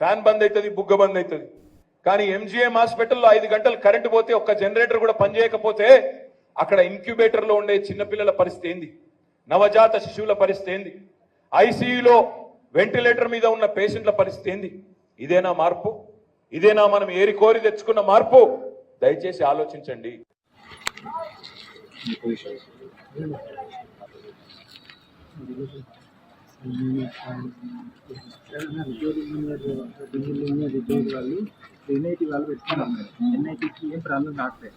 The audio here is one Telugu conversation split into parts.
ఫ్యాన్ బంద్ అవుతుంది బుగ్గ బంద్ అవుతుంది కానీ ఎంజీఎం హాస్పిటల్లో ఐదు గంటలు కరెంటు పోతే ఒక్క జనరేటర్ కూడా పనిచేయకపోతే అక్కడ ఇంక్యుబేటర్లో ఉండే చిన్నపిల్లల పరిస్థితి ఏంది? నవజాత శిశువుల పరిస్థితి ఏంది? ఐసీయూలో వెంటిలేటర్ మీద ఉన్న పేషెంట్ల పరిస్థితి ఏంది? ఇదేనా మార్పు? ఇదేనా మనం ఏరి కోరి తెచ్చుకున్న మార్పు? దయచేసి ఆలోచించండి. వాళ్ళు ఎన్ఐటి వాళ్ళు పెట్టుకున్నాం ఎన్ఐటికి ఏం ప్రాబ్లం రావట్లేదు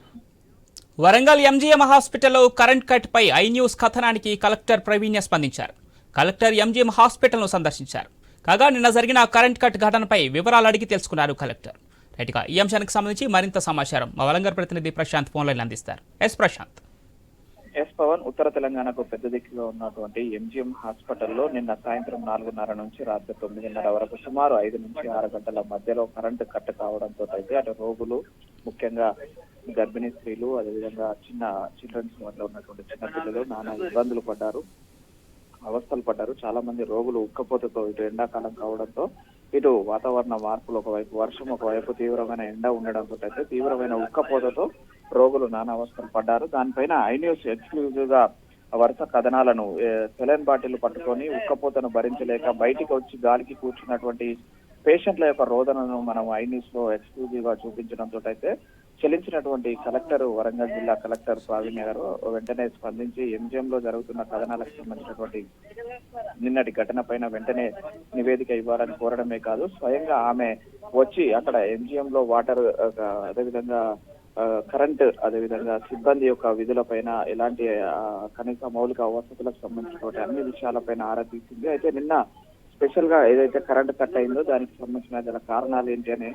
వరంగల్ ఎంజీఎం హాస్పిటల్లో కరెంట్ కట్ పై ఐ న్యూస్ కథనానికి కలెక్టర్ ప్రవీణ్య స్పందించారు. కలెక్టర్ ఎంజీఎం హాస్పిటల్ను సందర్శించారు. కాగా నిన్న జరిగిన కరెంట్ కట్ ఘటనపై వివరాలు అడిగి తెలుసుకున్నారు కలెక్టర్. రైట్గా ఈ అంశానికి సంబంధించి మరింత సమాచారం మా వరంగల్ ప్రతినిధి ప్రశాంత్ ఫోన్లైన్ అందిస్తారు. ఎస్ ప్రశాంత్. ఎస్ పవన్ ఉత్తర తెలంగాణకు పెద్ద దిక్కుగా ఉన్నటువంటి ఎంజిఎం హాస్పిటల్లో నిన్న సాయంత్రం నాలుగున్నర నుంచి రాత్రి తొమ్మిదిన్నర వరకు సుమారు ఐదు నుంచి ఆరు గంటల మధ్యలో కరెంటు కట్ కావడంతో అయితే అటు రోగులు ముఖ్యంగా గర్భిణీ స్త్రీలు అదేవిధంగా చిన్న చిల్డ్రన్స్ వద్ద ఉన్నటువంటి చిన్న పిల్లలు నానా ఇబ్బందులు పడ్డారు అవస్థలు పడ్డారు. చాలా మంది రోగులు ఉక్కపోతతో ఇటు ఎండాకాలం కావడంతో ఇటు వాతావరణ మార్పులు ఒకవైపు వర్షం ఒకవైపు తీవ్రమైన ఎండ ఉండడంతో అయితే తీవ్రమైన ఉక్కపోతతో రోగులు నానా పడ్డారు. దానిపైన ఐన్యూస్ ఎక్స్క్లూజివ్గా వరుస కథనాలను సెలైన్ బాటిల్ పట్టుకొని ఉక్కపోతను భరించలేక బయటికి వచ్చి గాలికి కూర్చున్నటువంటి పేషెంట్ల యొక్క రోదనను మనం ఐన్యూస్లో ఎక్స్క్లూజివ్గా చూపించడంతో అయితే చెలించినటువంటి కలెక్టర్ వరంగల్ జిల్లా కలెక్టర్ ప్రావీణ్య గారు వెంటనే స్పందించి ఎంజిఎం లో జరుగుతున్న కథనాలకు సంబంధించినటువంటి నిన్నటి ఘటన పైన వెంటనే నివేదిక ఇవ్వాలని కోరడమే కాదు. స్వయంగా ఆమె వచ్చి అక్కడ ఎంజిఎం లో వాటర్ అదేవిధంగా కరెంట్ అదేవిధంగా సిబ్బంది యొక్క విధులపైన ఎలాంటి ఆ, కనీస మౌలిక వసతులకు సంబంధించినటువంటి అన్ని విషయాలపైన ఆరా తీసింది. అయితే నిన్న స్పెషల్గా ఏదైతే కరెంట్ కట్ అయిందో దానికి సంబంధించిన గల కారణాలు ఏంటి అని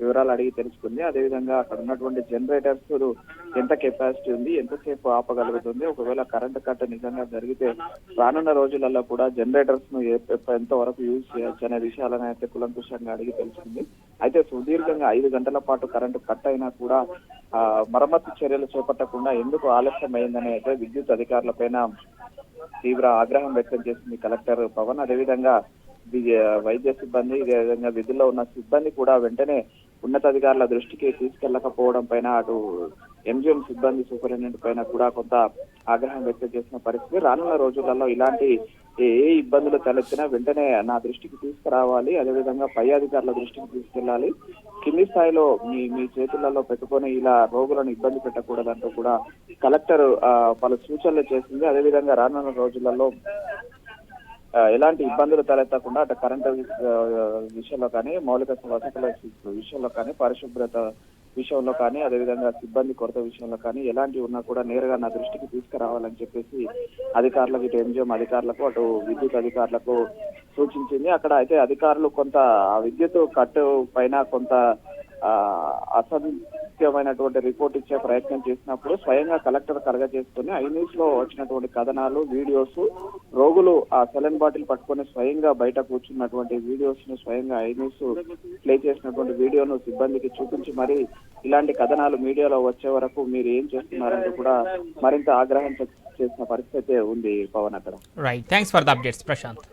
వివరాలు అడిగి తెలుసుకుంది. అదేవిధంగా అక్కడ ఉన్నటువంటి జనరేటర్స్ ఎంత కెపాసిటీ ఉంది ఎంతసేపు ఆపగలుగుతుంది ఒకవేళ కరెంట్ కట్ నిజంగా జరిగితే రానున్న రోజులలో కూడా జనరేటర్స్ను ఎంత వరకు యూజ్ చేయొచ్చు అనే విషయాలను అయితే కులంకుషంగా అడిగి తెలుసుకుంది. అయితే సుదీర్ఘంగా ఐదు గంటల పాటు కరెంటు కట్ అయినా కూడా ఆ, మరమ్మతు చర్యలు చేపట్టకుండా ఎందుకు ఆలస్యం అయితే విద్యుత్ అధికారులపైన తీవ్ర ఆగ్రహం వ్యక్తం చేసింది కలెక్టర్ పవన్. అదేవిధంగా వైద్య సిబ్బంది అదేవిధంగా విధుల్లో ఉన్న సిబ్బంది కూడా వెంటనే ఉన్నతాధికారుల దృష్టికి తీసుకెళ్ళకపోవడం పైన అటు ఎంజిఎం సిబ్బంది సూపరింటెండెంట్ పైన కూడా కొంత ఆగ్రహం వ్యక్తం చేసిన పరిస్థితి. రానున్న రోజులలో ఇలాంటి ఏ ఇబ్బందులు తలెత్తినా వెంటనే నా దృష్టికి తీసుకురావాలి. అదేవిధంగా పై అధికారుల దృష్టికి తీసుకెళ్ళాలి కింది స్థాయిలో మీ మీ చేతులలో పెట్టుకొని ఇలా రోగులను ఇబ్బంది పెట్టకూడదంటూ కూడా కలెక్టర్ పలు సూచనలు చేసింది. అదేవిధంగా రానున్న రోజులలో ఎలాంటి ఇబ్బందులు తలెత్తకుండా అటు కరెంటు విషయంలో కానీ మౌలిక వసతుల విషయంలో కానీ పరిశుభ్రత విషయంలో కానీ అదేవిధంగా సిబ్బంది కొరత విషయంలో కానీ ఎలాంటి ఉన్నా కూడా నేరుగా నా దృష్టికి తీసుకురావాలని చెప్పేసి అధికారులకు ఇటు ఎంజిఎం అధికారులకు అటు విద్యుత్ అధికారులకు సూచించింది. అక్కడ అయితే అధికారులు కొంత ఆ విద్యుత్ కట్టు పైన కొంత ఆ, అసత్యమైనటువంటి రిపోర్ట్ ఇచ్చే ప్రయత్నం చేసినప్పుడు స్వయంగా కలెక్టర్ కలగ చేసుకుని ఐ లో వచ్చినటువంటి కథనాలు వీడియోస్ రోగులు ఆ సెలన్ బాటిల్ పట్టుకొని స్వయంగా బయట కూర్చున్నటువంటి వీడియోస్ను స్వయంగా ఐ న్యూస్ ప్లే చేసినటువంటి వీడియోను సిబ్బందికి చూపించి మరి ఇలాంటి కథనాలు మీడియాలో వచ్చే వరకు మీరు ఏం చేస్తున్నారంటూ కూడా మరింత ఆగ్రహం చేసిన పరిస్థితి ఉంది పవన్ అక్కడ. Right thanks for the updates Prashanth